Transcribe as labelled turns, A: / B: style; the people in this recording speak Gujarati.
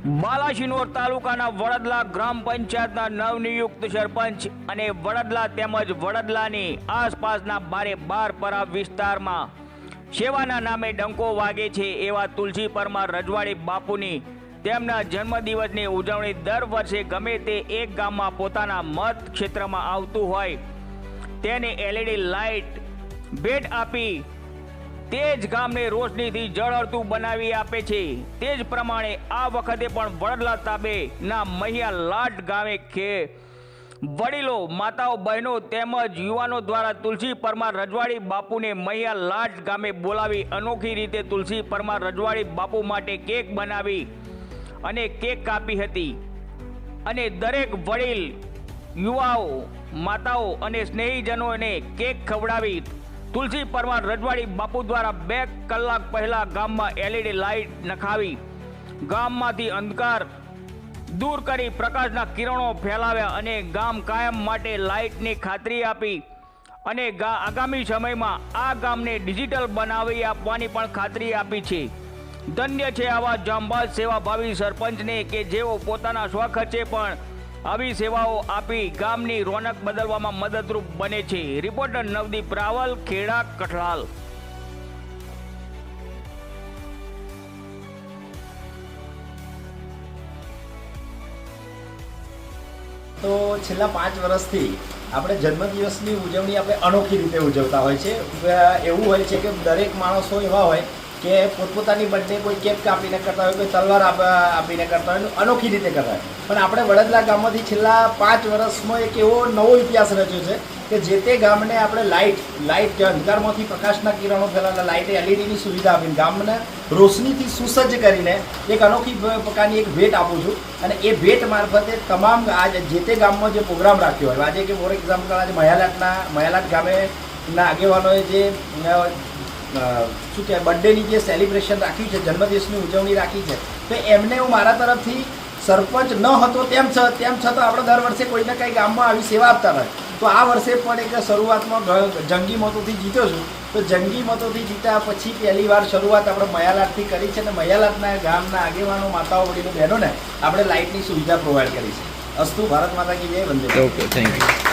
A: બાલાશિનોર તાલુકાના વડદલા ગ્રામ પંચાયતના નવનિયુક્ત સરપંચ અને વડદલા તેમજ વડદલાની આસપાસના બારે બાર પરા વિસ્તારમાં સેવાના નામે ડંકો વાગે છે એવા તુલસી પરમાર રજવાડી બાપુની તેમના જન્મદિવસની ઉજવણી દર વર્ષે ગમે તે એક ગામમાં પોતાના મત ક્ષેત્રમાં આવતું હોય. તેને એલઈડી લાઇટ ભેટ આપી તે જ ગામને રોશનીથી જળહળતું બનાવી આપે છે. તે જ પ્રમાણે આ વખતે પણ વડલા તાબેના મહિયા લાટ ગામે ખે વડીલો, માતાઓ, બહેનો તેમજ યુવાનો દ્વારા તુલસી પરમાર રજવાડી બાપુને મહિયા લાટ ગામે બોલાવી અનોખી રીતે તુલસી પરમાર રજવાડી બાપુ માટે કેક બનાવી અને કેક કાપી હતી. અને દરેક વડીલ, યુવાઓ, માતાઓ અને સ્નેહીજનોને કેક ખવડાવી તુલસી પરમાર રજવાડી બાપુ દ્વારા બે કલાક પહેલા ગામમાં એલઈડી લાઇટ નખાવી. ગામમાંથી અંધકાર દૂર કરી પ્રકાશના કિરણો ફેલાવ્યા અને ગામ કાયમ માટે લાઇટની ખાતરી આપી. અને આગામી સમયમાં આ ગામને ડિજિટલ બનાવી આપવાની પણ ખાતરી આપી છે. ધન્ય છે આવા જાંબાજ સેવાભાવી સરપંચને કે જેઓ પોતાના સ્વખર્ચે પણ આવી સેવાઓ આપી ગામની રોનક બદલવામાં મદદરૂપ બને છે. રિપોર્ટર નવદીપ રાવલ, ખેડા, કઠલાલ.
B: તો છેલ્લા પાંચ વર્ષથી આપણે જન્મદિવસની ઉજવણી આપણે અનોખી રીતે ઉજવતા હોય છે. એવું હોય છે કે દરેક માણસો એવા હોય કે પોતપોતાની બર્થડે કોઈ કેપ કાપીને કરતા હોય, કોઈ તલવાર આપીને કરતા હોય, અનોખી રીતે કરતા હોય. પણ આપણે વડોદરા ગામમાંથી છેલ્લા પાંચ વર્ષમાં એક એવો નવો ઇતિહાસ રચ્યો છે કે જે તે ગામને આપણે લાઇટ લાઇટ કે અંધકારમાંથી પ્રકાશના કિરણો ફેલાતા લાઇટે એલઈડીની સુવિધા આપીને ગામને રોશનીથી સુસજ્જ કરીને એક અનોખી પ્રકારની એક ભેટ આપું છું. અને એ ભેટ મારફતે તમામ આજ જે તે ગામમાં જે પ્રોગ્રામ રાખ્યો હોય, આજે કે ફોર એક્ઝામ્પલ આજે મયાલાટના મયાલાટ ગામે ના આગેવાનોએ જે શું કહેવાય, બર્થડેની જે સેલિબ્રેશન રાખ્યું છે, જન્મદિવસની ઉજવણી રાખી છે, તો એમને હું મારા તરફથી સરપંચ ન હતો તેમ છ, તેમ છતાં આપણે દર વર્ષે કોઈને કંઈ ગામમાં આવી સેવા આપતા રહે તો આ વર્ષે પણ એક શરૂઆતમાં જંગી મતોથી જીત્યો છું. તો જંગી મતોથી જીત્યા પછી પહેલી વાર શરૂઆત આપણે મયાલાટથી કરી છે અને મયાલાટના ગામના આગેવાનો, માતાઓ વડીલો, બહેનોને આપણે લાઇટની સુવિધા પ્રોવાઈડ કરી છે. અસ્તુ ભારત માતા કી જય, વંદે
C: ઓકે થેન્ક યુ